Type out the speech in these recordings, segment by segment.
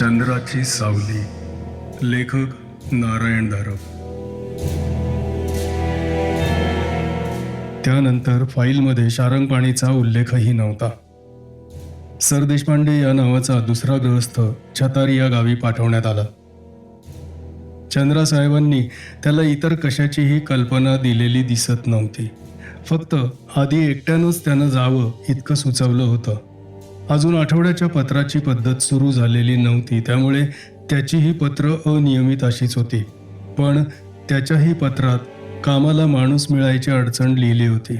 चंद्राची सावली. लेखक नारायण धारप त्यानंतर फाईलमध्ये शारंगपाणीचा उल्लेखही नव्हता. सर देशपांडे या नावाचा दुसरा ग्रहस्थ छतारी या गावी पाठवण्यात आला. चंद्रासाहेबांनी त्याला इतर कशाचीही कल्पना दिलेली दिसत नव्हती. फक्त आधी एकट्यानंच त्यानं जावं इतकं सुचवलं होतं. अजून आठवड्याच्या पत्राची पद्धत सुरू झालेली नव्हती. त्यामुळे त्याचीही पत्र अनियमित अशीच होती. पण त्याच्याही पत्रात कामाला माणूस मिळायची अडचण लिहिली होती.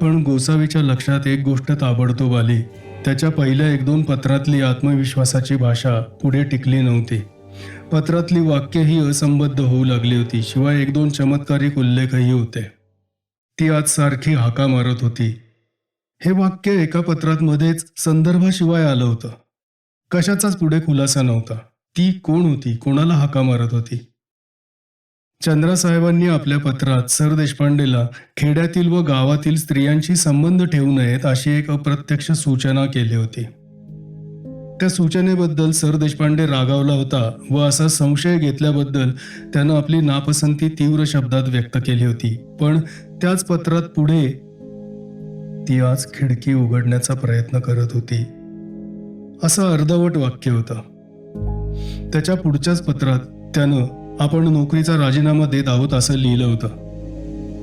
पण गोसावीच्या लक्षात एक गोष्ट ताबडतोब आली. त्याच्या पहिल्या एक दोन पत्रातली आत्मविश्वासाची भाषा पुढे टिकली नव्हती. पत्रातली वाक्यही असंबद्ध होऊ लागली होती. शिवाय एक दोन चमत्कारिक उल्लेखही होते. ती आज सारखी हाका मारत होती. हे वाक्य एका पत्रात मध्येच संदर्भाशिवाय आलं होतं. कशाचाच पुढे खुलासा नव्हता. ती कोण होती? कोणाला हाका मारत होती? चंद्रासाहेबांनी आपल्या पत्रात सर देशपांडेला खेड्यातील व गावातील स्त्रियांशी संबंध ठेवू नयेत अशी एक अप्रत्यक्ष सूचना केली होती. त्या सूचनेबद्दल सर देशपांडे रागावला होता व असा संशय घेतल्याबद्दल त्यानं आपली नापसंती तीव्र शब्दात व्यक्त केली होती. पण त्याच पत्रात पुढे ती आज खिडकी उघडण्याचा प्रयत्न करत होती. असं अर्धवट वाक्य होतं. त्याच्या पुढच्याच पत्रात त्यानं आपण नोकरीचा राजीनामा देत आहोत असं लिहिलं होतं.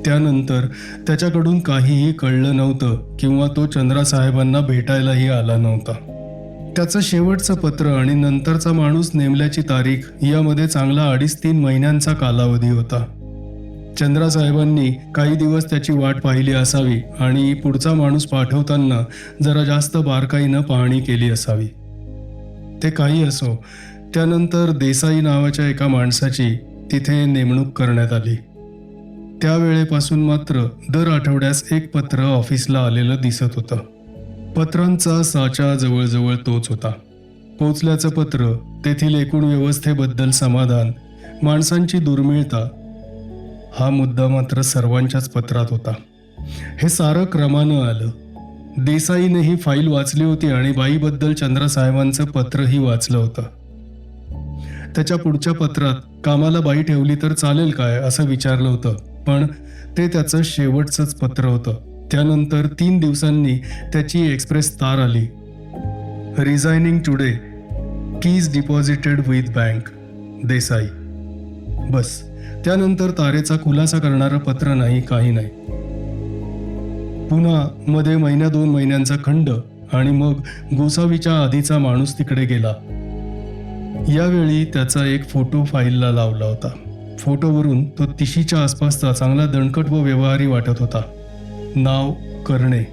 त्यानंतर त्याच्याकडून काहीही कळलं नव्हतं किंवा तो चंद्रासाहेबांना भेटायलाही आला नव्हता. त्याचं शेवटचं पत्र आणि नंतरचा माणूस नेमल्याची तारीख यामध्ये चांगला अडीच तीन महिन्यांचा कालावधी होता. चंद्रासाहेबांनी काही दिवस त्याची वाट पाहिली असावी आणि पुढचा माणूस पाठवताना जरा जास्त बारकाईनं पाहणी केली असावी. ते काही असो त्यानंतर देसाई नावाच्या एका माणसाची तिथे नेमणूक करण्यात आली. त्यावेळेपासून मात्र दर आठवड्यास एक पत्र ऑफिसला आलेलं दिसत होतं. पत्रांचा साचा जवळजवळ तोच होता. पोचल्याचं पत्र तेथील एकूण व्यवस्थेबद्दल समाधान माणसांची दुर्मिळता हा मुद्दा मात्र सर्वांच्याच पत्रात होता. हे सारं क्रमानं आलं. देसाईने ही फाईल वाचली होती आणि बाईबद्दल चंद्रसाहेबांचं पत्रही वाचलं होतं. त्याच्या पुढच्या पत्रात कामाला बाई ठेवली तर चालेल काय? असं विचारलं होतं. पण ते त्याचं शेवटचंच पत्र होतं. त्यानंतर तीन दिवसांनी त्याची एक्सप्रेस तार आली. Resigning today keys deposited with bank Desai. बस. त्यानंतर तारेचा खुलासा करणारं पत्र नाही काही नाही. पुन्हा मध्ये महिन्या दोन महिन्यांचा खंड आणि मग गोसावीच्या आधीचा माणूस तिकडे गेला. यावेळी त्याचा एक फोटो फाईलला लावला होता. फोटोवरून तो तिशीच्या आसपासचा चांगला दणकट व व्यवहारी वाटत होता. नाव करणे.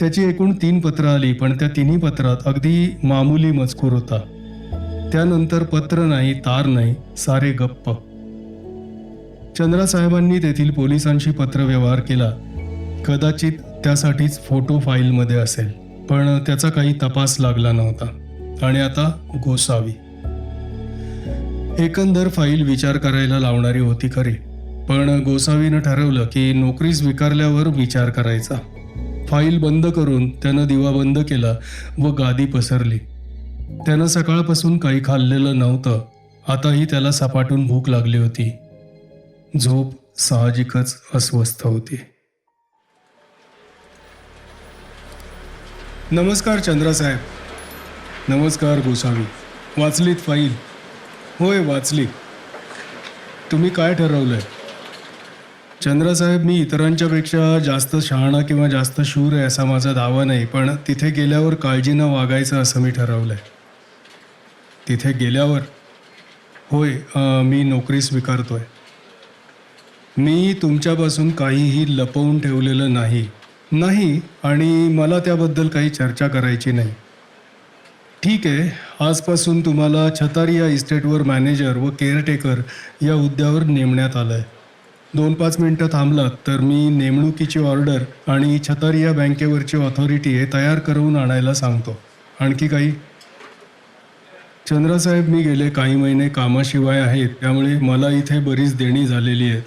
त्याची एकूण तीन पत्र आली पण त्या तिन्ही पत्रात अगदी मामूली मजकूर होता. त्यानंतर पत्र नाही तार नाही सारे गप्प. चंद्रासाहेबांनी तेथील पोलिसांशी पत्रव्यवहार केला. कदाचित त्यासाठीच फोटो फाईलमध्ये असेल पण त्याचा काही तपास लागला नव्हता. आणि आता गोसावी. एकंदर फाईल विचार करायला लावणारी होती खरी पण गोसावीनं ठरवलं की नोकरी स्वीकारल्यावर विचार करायचा. फाईल बंद करून त्यानं दिवा बंद केला व गादी पसरली. त्यानं सकाळपासून काही खाल्लेलं नव्हतं आताही त्याला सपाटून भूक लागली होती. झोप साहजिकच अस्वस्थ होती. नमस्कार चंद्रासाहेब नमस्कार गोसावी. वाचलीत फाईल? होय वाचली. तुम्ही काय ठरवलंय? चंद्रासाहेब मी इतरांच्यापेक्षा जास्त शहाणा किंवा जास्त शूर आहे असा माझा दावा नाही पण तिथे गेल्यावर काळजीनं वागायचं असं मी ठरवलंय. तिथे गेल्यावर? होय मी नोकरी स्वीकारतोय. मी तुमच्यापासून काहीही लपवून ठेवलेलं नाही. नाही आणि मला त्याबद्दल काही चर्चा करायची नाही. ठीक आहे आजपासून तुम्हाला छतारिया इस्टेटवर मॅनेजर व केअरटेकर या हुद्द्यावर नेमण्यात आलं आहे दोन पाच मिनटं थांबलात तर मी नेमणुकीची ऑर्डर आणि छतारिया बँकेवरची ऑथॉरिटी हे तयार करून आणायला सांगतो. आणखी काही? चंद्रासाहेब मी गेले काही महिने कामाशिवाय आहेत त्यामुळे मला इथे बरीच देणी झालेली आहेत.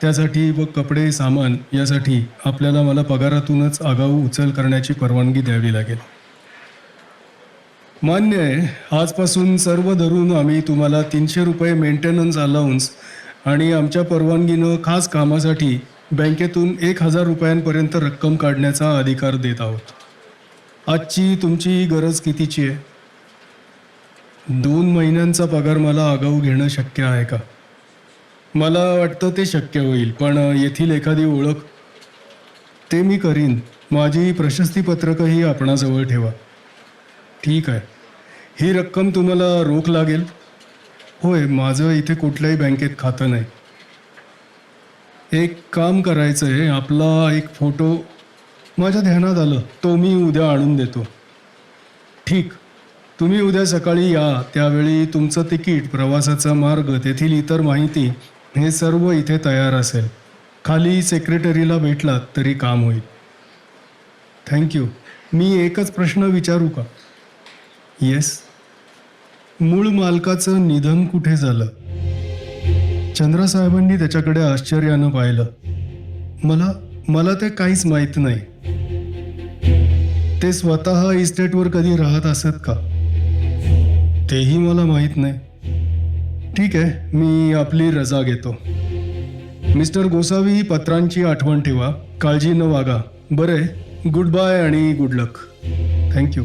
त्यासाठी व कपडे सामान यासाठी आपल्याला मला पगारातूनच आगाऊ उचल करण्याची परवानगी द्यावी लागेल. मान्य आहे आजपासून सर्व धरून आम्ही तुम्हाला तीनशे रुपये मेंटेनन्स अलाउन्स आणि आमच्या परवानगीनं खास कामासाठी बँकेतून एक हजार रुपयांपर्यंत रक्कम काढण्याचा अधिकार देत आहोत. आजची तुमची गरज कितीची आहे? दोन महिन्यांचा पगार मला आगाऊ घेणं शक्य आहे का? मला वाटतं ते शक्य होईल पण येथील एखादी ओळख ते मी करीन. माझी प्रशस्तीपत्रकही आपणाजवळ ठेवा. ठीक आहे. ही रक्कम तुम्हाला रोख लागेल? होय माझं इथे कुठल्याही बँकेत खातं नाही. एक काम करायचं आहे आपला एक फोटो माझ्या ध्यानात आलं तो मी उद्या आणून देतो. ठीक. तुम्ही उद्या सकाळी या त्यावेळी तुमचं तिकीट प्रवासाचा मार्ग तेथील इतर माहिती हे सर्व इथे तयार असेल. खाली सेक्रेटरीला भेटलात तरी काम होईल. थँक्यू मी एकच प्रश्न विचारू का? येस मूळ मालकाचं निधन कुठे झालं? चंद्रासाहेबांनी त्याच्याकडे आश्चर्यानं पाहिलं. मला मला ते काहीच माहीत नाही. ते स्वतः इस्टेटवर कधी राहत असत का? तेही मला माहीत नाही. ठीक आहे मी आपली रजा घेतो. मिस्टर गोसावी पत्रांची आठवण ठेवा काळजी न वागा. बरे गुड बाय आणि गुड लक. थँक्यू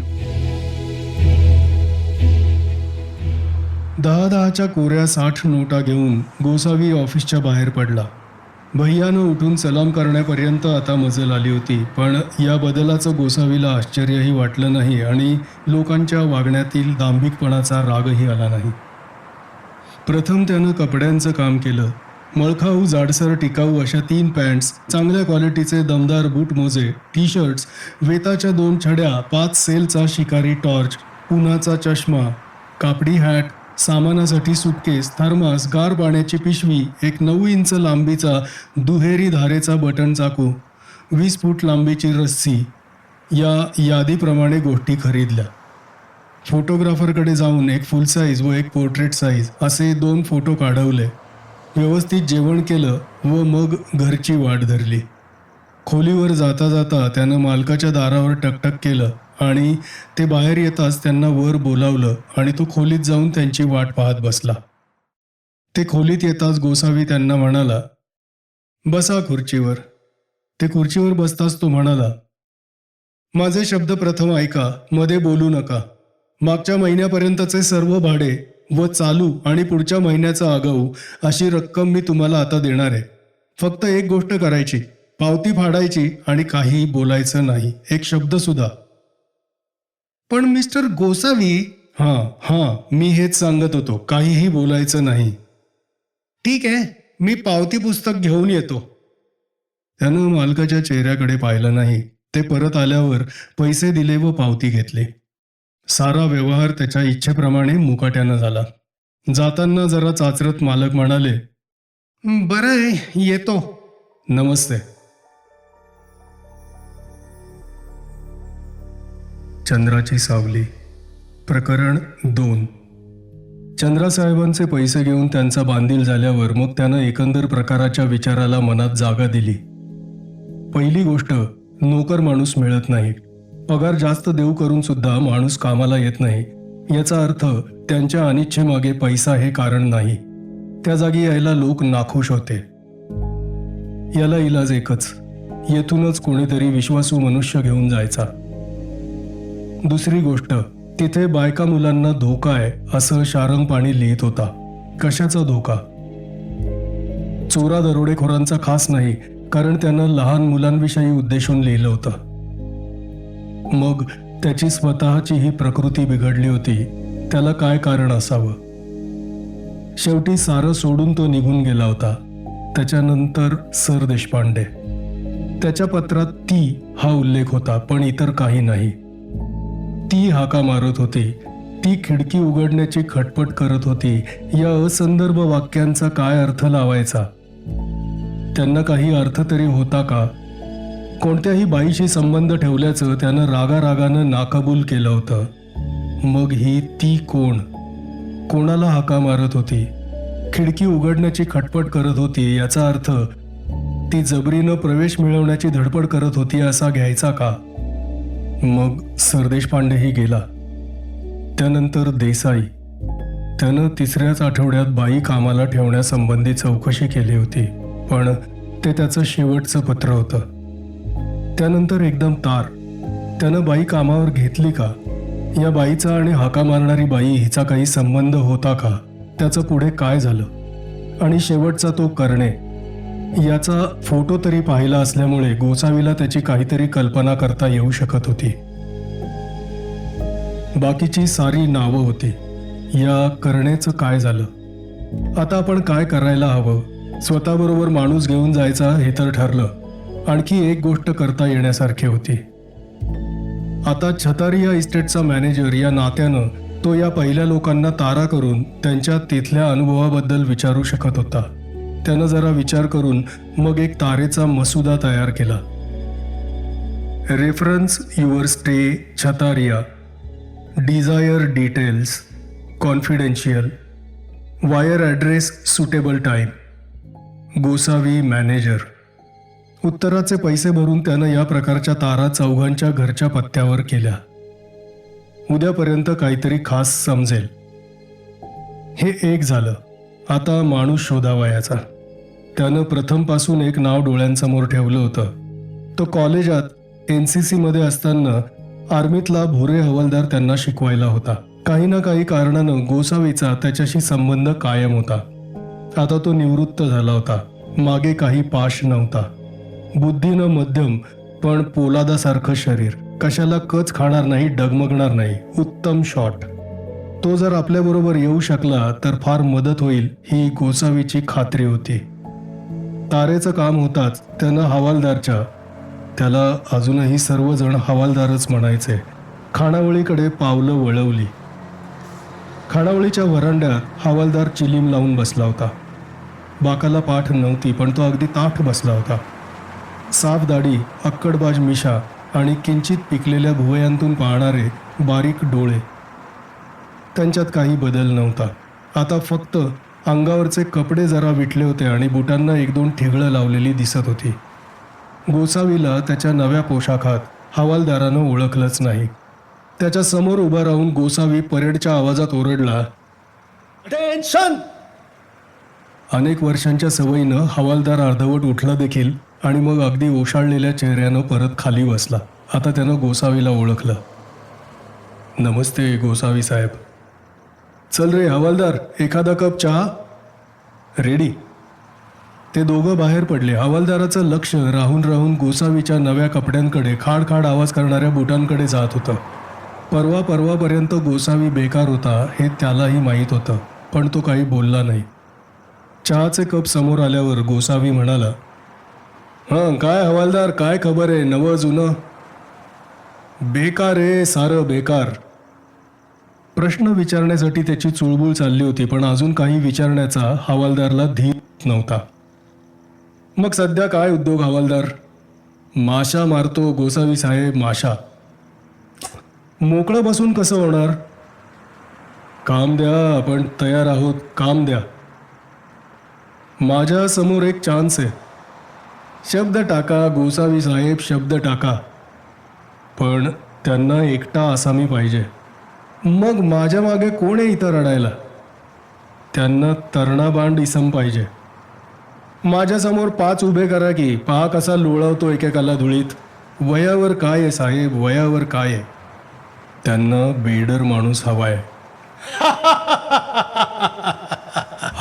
दहा दहाच्या कोऱ्या साठ नोटा घेऊन गोसावी ऑफिसच्या बाहेर पडला. भैयानं उठून सलाम करण्यापर्यंत आता मजल आली होती पण या बदलाचं गोसावीला आश्चर्यही वाटलं नाही आणि लोकांच्या वागण्यातील दांभिकपणाचा रागही आला नाही. प्रथम त्यानं कपड्यांचं काम केलं. मळखाऊ जाडसर टिकाऊ अशा तीन पॅन्ट्स चांगल्या क्वालिटीचे दमदार बूट मोजे टी शर्ट्स वेताच्या दोन छड्या पाच सेलचा शिकारी टॉर्च उन्हाचा चष्मा कापडी हॅट सामानासाठी सुटकेस थर्मास गार पाण्याची पिशवी एक नऊ इंच लांबीचा दुहेरी धारेचा बटन चाकू वीस फूट लांबीची रस्सी या यादीप्रमाणे गोष्टी खरीदल्या. फोटोग्राफरकडे जाऊन एक फुल साईज व एक पोर्ट्रेट साईज असे दोन फोटो काढवले. व्यवस्थित जेवण केलं व मग घरची वाट धरली. खोलीवर जाता जाता त्यानं मालकाच्या दारावर टकटक केलं आणि ते बाहेर येताच त्यांना वर बोलावलं आणि तो खोलीत जाऊन त्यांची वाट पाहत बसला. ते खोलीत येताच गोसावी त्यांना म्हणाला बसा खुर्चीवर. ते खुर्चीवर बसताच तो म्हणाला माझे शब्द प्रथम ऐका मध्ये बोलू नका. मागच्या महिन्यापर्यंतचे सर्व भाडे व चालू आणि पुढच्या महिन्याचा आगाऊ अशी रक्कम मी तुम्हाला आता देणार आहे. फक्त एक गोष्ट करायची पावती फाडायची आणि काही बोलायचं नाही. एक शब्द सुद्धा. पण मिस्टर गोसावी हां हां मी हेच सांगत होतो काहीही बोलायचं नाही. ठीक आहे मी पावती पुस्तक घेऊन येतो. त्यानं मालकाच्या चेहऱ्याकडे पाहिलं नाही. ते परत आल्यावर पैसे दिले व पावती घेतली. सारा व्यवहार त्याच्या इच्छेप्रमाणे मुकाट्यानं झाला. जाताना जरा चाचरत मालक म्हणाले बरं आहे येतो. नमस्ते. चंद्राची सावली. प्रकरण दोन. चंद्रासाहेबांचे पैसे घेऊन त्यांचा बांधील झाल्यावर मग त्यानं एकंदर प्रकाराच्या विचाराला मनात जागा दिली. पहिली गोष्ट नोकर माणूस मिळत नाही. पगार जास्त देऊ करून सुद्धा माणूस कामाला येत नाही. याचा अर्थ त्यांच्या अनिच्छेमागे पैसा हे कारण नाही. त्या जागी यायला लोक नाखुश होते. याला इलाज एकच. येथूनच कोणीतरी विश्वासू मनुष्य घेऊन जायचा. दुसरी गोष्ट तिथे बायका मुलांना धोका आहे असं शारंग पाणी लिहित होता. कशाचा धोका? चोरा दरोडेखोरांचा खास नाही कारण त्यानं लहान मुलांविषयी उद्देशून लिहिलं होतं. मग त्याची स्वतःची ही प्रकृती बिघडली होती. त्याला काय कारण असावं? शेवटी सारं सोडून तो निघून गेला होता. त्याच्यानंतर सर देशपांडे. त्याच्या पत्रात ती हा उल्लेख होता पण इतर काही नाही. ती हाका मारत होती. ती खिडकी उघडण्याची खटपट करत होती. या असंदर्भ वाक्यांचा काय अर्थ लावायचा? त्यांना काही अर्थ तरी होता का? कोणत्याही बाईशी संबंध ठेवल्याचं त्यानं रागारागानं नाकाबूल केलं होतं. मग ही ती कोण? कोणाला हाका मारत होती? खिडकी उघडण्याची खटपट करत होती याचा अर्थ ती जबरीनं प्रवेश मिळवण्याची धडपड करत होती असा घ्यायचा का? मग सरदेश पांडेही गेला. त्यानंतर देसाई. त्यानं तिसऱ्याच आठवड्यात बाई कामाला ठेवण्यासंबंधी चौकशी केली होती पण ते त्याचं शेवटचं पत्र होतं. त्यानंतर एकदम तार. त्यानं बाई कामावर घेतली का? या बाईचा आणि हाका मारणारी बाई हिचा काही संबंध होता का? त्याचं पुढे काय झालं? आणि शेवटचा तो करणे. याचा फोटो तरी पाहिला असल्यामुळे गोसावीला त्याची काहीतरी कल्पना करता येऊ शकत होती. बाकीची सारी नावं होती. या करणेचं काय झालं? आता आपण काय करायला हवं? स्वतःबरोबर माणूस घेऊन जायचा हे तर ठरलं. आणखी एक गोष्ट करता येण्यासारखी होती. आता छतारी या इस्टेटचा मॅनेजर या नात्यानं तो या पहिल्या लोकांना तारा करून त्यांच्या तिथल्या अनुभवाबद्दल विचारू शकत होता. त्यानं जरा विचार करून मग एक तारेचा मसुदा तयार केला. Reference your stay Chhataria. Desire details confidential wire address suitable time Gosavi manager उत्तराचे पैसे भरून त्यानं या प्रकारच्या तारा चौघांच्या घरच्या पत्त्यावर केल्या. उद्यापर्यंत काहीतरी खास समजेल. हे एक झालं. आता माणूस शोधावयाचा. त्यानं प्रथमपासून एक नाव डोळ्यांसमोर ठेवलं होतं. तो कॉलेजात एन सी सीमध्ये असताना आर्मीतला भोरे हवालदार त्यांना शिकवायला होता. काही ना काही कारणानं गोसावीचा त्याच्याशी संबंध कायम होता. आता तो निवृत्त झाला होता. मागे काही पाश नव्हता. बुद्धीनं मध्यम पण पोलादासारखं शरीर. कशाला कच खाणार नाही डगमगणार नाही. उत्तम शॉट तो जर आपल्याबरोबर येऊ शकला तर फार मदत होईल ही गोसावीची खात्री होती. तारेचं काम होताच त्यानं हवालदारच्या त्याला अजूनही सर्वजण हवालदारच म्हणायचे. खाणावळीकडे पावलं वळवली. खाणावळीच्या वरांड्यात हवालदार चिलीम लावून बसला होता. बाकाला पाठ नव्हती पण तो अगदी ताठ बसला होता. साफ दाढी अक्कडबाज मिशा आणि किंचित पिकलेल्या भुवयांतून पाहणारे बारीक डोळे. त्यांच्यात काही बदल नव्हता. आता फक्त अंगावरचे कपडे जरा विटले होते आणि बुटांना एक दोन ठिगळं लावलेली दिसत होती. गोसावीला त्याच्या नव्या पोशाखात हवालदारानं ओळखलंच नाही. त्याच्यासमोर उभा राहून गोसावी परेडच्या आवाजात ओरडला अनेक वर्षांच्या सवयीनं हवालदार अर्धवट उठला देखील आणि मग अगदी ओशाळलेल्या चेहऱ्यानं परत खाली बसला. आता त्यानं गोसावीला ओळखलं. नमस्ते गोसावी साहेब. चल रे हवालदार एखादा कप चहा? रेडी ते दोघं बाहेर पडले. हवालदाराचं लक्ष राहून राहून गोसावीच्या नव्या कपड्यांकडे खाडखाड आवाज करणाऱ्या बुटांकडे जात होतं. परवा परवापर्यंत गोसावी बेकार होता हे त्यालाही माहीत होतं पण तो काही बोलला नाही. चहाचे कप समोर आल्यावर गोसावी म्हणाला हां काय हवालदार काय खबर आहे? नवं जुनं? बेकार आहे सारं बेकार. प्रश्न विचारण्यासाठी त्याची चुळबुळ चालली होती पण अजून काही विचारण्याचा हवालदारला धीर नव्हता. मग सध्या काय उद्योग हवालदार? माशा मारतो गोसावी साहेब माशा. मोकळं बसून कसं होणार? काम द्या आपण तयार आहोत काम द्या. माझ्यासमोर एक चान्स आहे. शब्द टाका गोसावी साहेब शब्द टाका. पण त्यांना एकटा आसामी पाहिजे. मग माझ्या मागे कोण आहे इथं रडायला? त्यांना तरणाबांड इसम पाहिजे. माझ्यासमोर पाच उभे करा की पहा कसा लोळवतो एकेकाला धुळीत. वयावर काय आहे साहेब? वयावर काय आहे? त्यांना बेडर माणूस हवाय.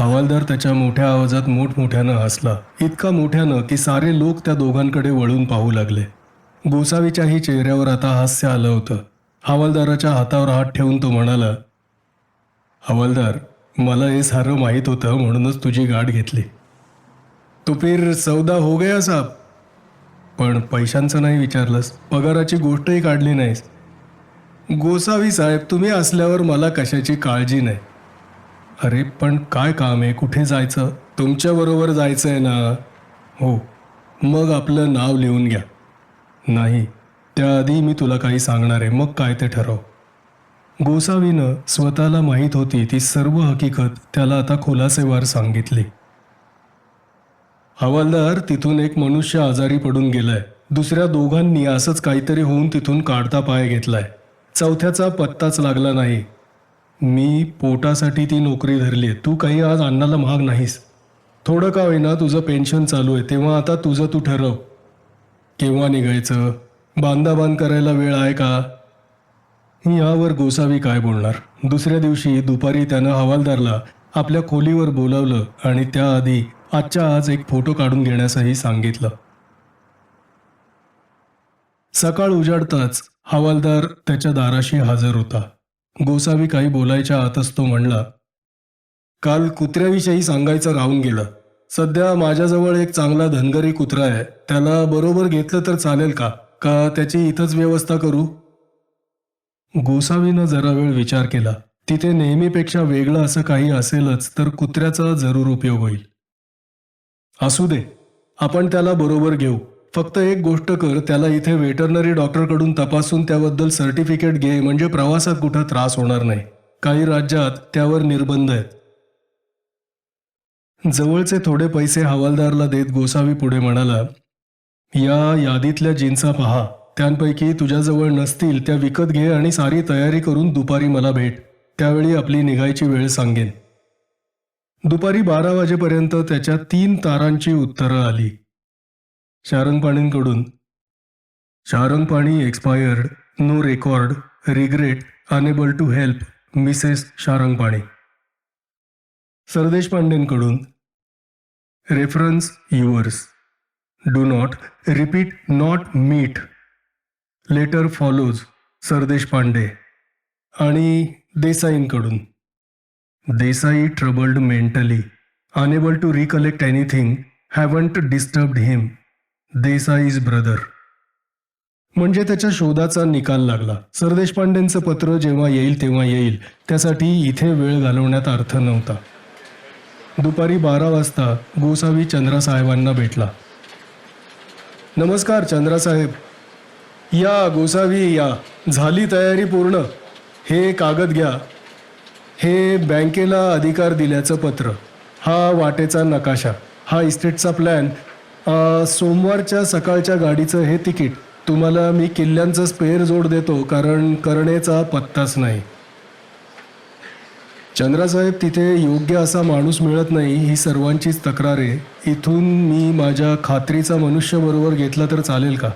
हवालदार त्याच्या मोठ्या आवाजात मोठमोठ्यानं हसला. इतका मोठ्यानं की सारे लोक त्या दोघांकडे वळून पाहू लागले. गोसावीच्याही चेहऱ्यावर आता हास्य आलं होतं. हवालदाराच्या हातावर हात ठेवून तो म्हणाला हवालदार मला हे सारं माहीत होतं म्हणूनच तुझी गाठ घेतली. तो फिर सौदा हो गया साब पण पैशांचं नाही विचारलंस. पगाराची गोष्टही काढली नाहीस. गोसावी साहेब तुम्ही असल्यावर मला कशाची काळजी नाही. अरे पण काय काम आहे? कुठे जायचं? तुमच्याबरोबर जायचं आहे ना? हो. मग आपलं नाव लिहून घ्या. नाही त्याआधी मी तुला काही सांगणार आहे. मग काय ते ठरव. गोसावीनं स्वतःला माहीत होती ती सर्व हकीकत त्याला आता खुलासेवार सांगितली. हवालदार तिथून एक मनुष्य आजारी पडून गेलाय. दुसऱ्या दोघांनी असंच काहीतरी होऊन तिथून काढता पाय घेतलाय. चौथ्याचा पत्ताच लागला नाही. मी पोटासाठी ती नोकरी धरली आहे. तू काही आज अन्नाला महाग नाहीस. थोडं का होईना तुझं पेन्शन चालू आहे. तेव्हा आता तुझं तू ठरव. केव्हा निघायचं? बांधाबांध करायला वेळ आहे का? यावर गोसावी काय बोलणार? दुसऱ्या दिवशी दुपारी त्यानं हवालदारला आपल्या खोलीवर बोलावलं आणि त्याआधी आजच्या आज एक फोटो काढून घेण्यासही सांगितलं. सकाळ उजाडताच हवालदार त्याच्या दाराशी हजर होता. गोसावी काही बोलायच्या आतच तो म्हणला काल कुत्र्याविषयी सांगायचं राहून गेलं. सध्या माझ्याजवळ एक चांगला धनगरी कुत्रा आहे. त्याला बरोबर घेतलं तर चालेल का? का त्याची इथंच व्यवस्था करू? गोसावीनं जरा वेळ विचार केला. तिथे नेहमीपेक्षा वेगळं असं काही असेलच तर कुत्र्याचा जरूर उपयोग होईल. असू दे. आपण त्याला बरोबर घेऊ. फक्त एक गोष्ट कर त्याला इथे वेटरनरी डॉक्टरकडून तपासून त्याबद्दल सर्टिफिकेट घे म्हणजे प्रवासात कुठं त्रास होणार नाही. काही राज्यात त्यावर निर्बंध आहेत. जवळचे थोडे पैसे हवालदारला देत गोसावी पुढे म्हणाला या यादीतल्या जीन्सा पहा. त्यांपैकी तुझ्याजवळ नसतील त्या विकत घे आणि सारी तयारी करून दुपारी मला भेट. त्यावेळी आपली निघायची वेळ सांगेन. दुपारी बारा वाजेपर्यंत त्याच्या तीन तारांची उत्तरं आली. शारंगपाणींकडून Sharangpani expired no record regret unable to help Mrs Sharangpani Sardesh पांडेंकडून. Reference yours do not repeat not meet letter follows Sardeshpande. आणि देसाईंकडून. Desai troubled mentally unable to recollect anything haven't disturbed him Desai's brother. म्हणजे त्याच्या शोधाचा निकाल लागला. सरदेश पांडेंचं पत्र जेव्हा येईल तेव्हा येईल. त्यासाठी इथे वेळ घालवण्यात अर्थ नव्हता. दुपारी बारा वाजता गोसावी चंद्रासाहेबांना भेटला. नमस्कार चंद्रासाहेब. या गोसावी या. झाली तयारी पूर्ण. हे कागद घ्या. हे बँकेला अधिकार दिल्याचं पत्र. हा वाटेचा नकाशा. हा इस्टेटचा प्लॅन. अ, सोमवारच्या सकाळच्या गाडीचं हे तिकीट तुम्हाला मी किल्ल्यांचं स्पेअर जोड देतो कारण करणेचा पत्ताच नाही. चंद्रासाहेब तिथे योग्य असा माणूस मिळत नाही ही सर्वांचीच तक्रार. आहे इथून मी माझ्या खात्रीचा मनुष्य बरोबर घेतला तर चालेल का?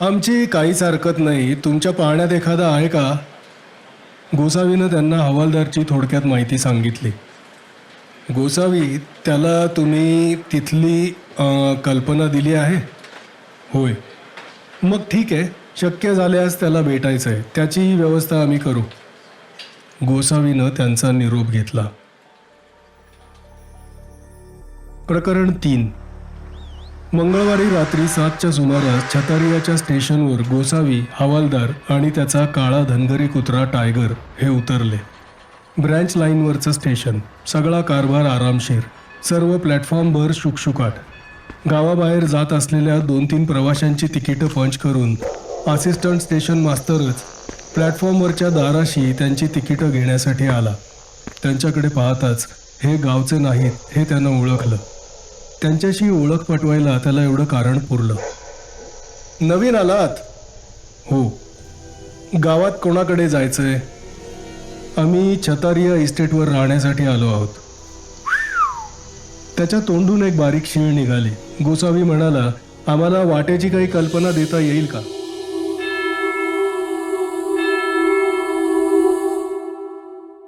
आमची काहीच हरकत नाही तुमच्या पाहण्यात एखादा आहे का? गोसावीनं त्यांना हवालदारची थोडक्यात माहिती सांगितली. गोसावी त्याला तुम्ही तिथली कल्पना दिली आहे? होय. मग ठीक आहे. शक्य झाल्यास त्याला भेटायचं आहे त्याचीही व्यवस्था आम्ही करू. गोसावीनं त्यांचा निरोप घेतला. प्रकरण तीन. मंगळवारी रात्री सातच्या सुमारास छतारियाच्या स्टेशनवर गोसावी हवालदार आणि त्याचा काळा धनगरी कुत्रा टायगर हे उतरले. ब्रँच लाईनवरचं स्टेशन. सगळा कारभार आरामशीर. सर्व प्लॅटफॉर्मवर शुकशुकाट. गावाबाहेर जात असलेल्या दोन तीन प्रवाशांची तिकीटं पंच करून असिस्टंट स्टेशन मास्तरच प्लॅटफॉर्मवरच्या दाराशी त्यांची तिकीटं घेण्यासाठी आला. त्यांच्याकडे पाहताच हे गावचे नाहीत हे त्यानं ओळखलं. त्यांच्याशी ओळख पटवायला त्याला एवढं कारण पुरलं. नवीन आलात? हो. गावात कोणाकडे जायचंय? आम्ही छतारिया इस्टेटवर राहण्यासाठी आलो आहोत. त्याच्या तोंडून एक बारीक शिळ निघाली. गोसावी म्हणाला आम्हाला वाटेची काही कल्पना देता येईल का?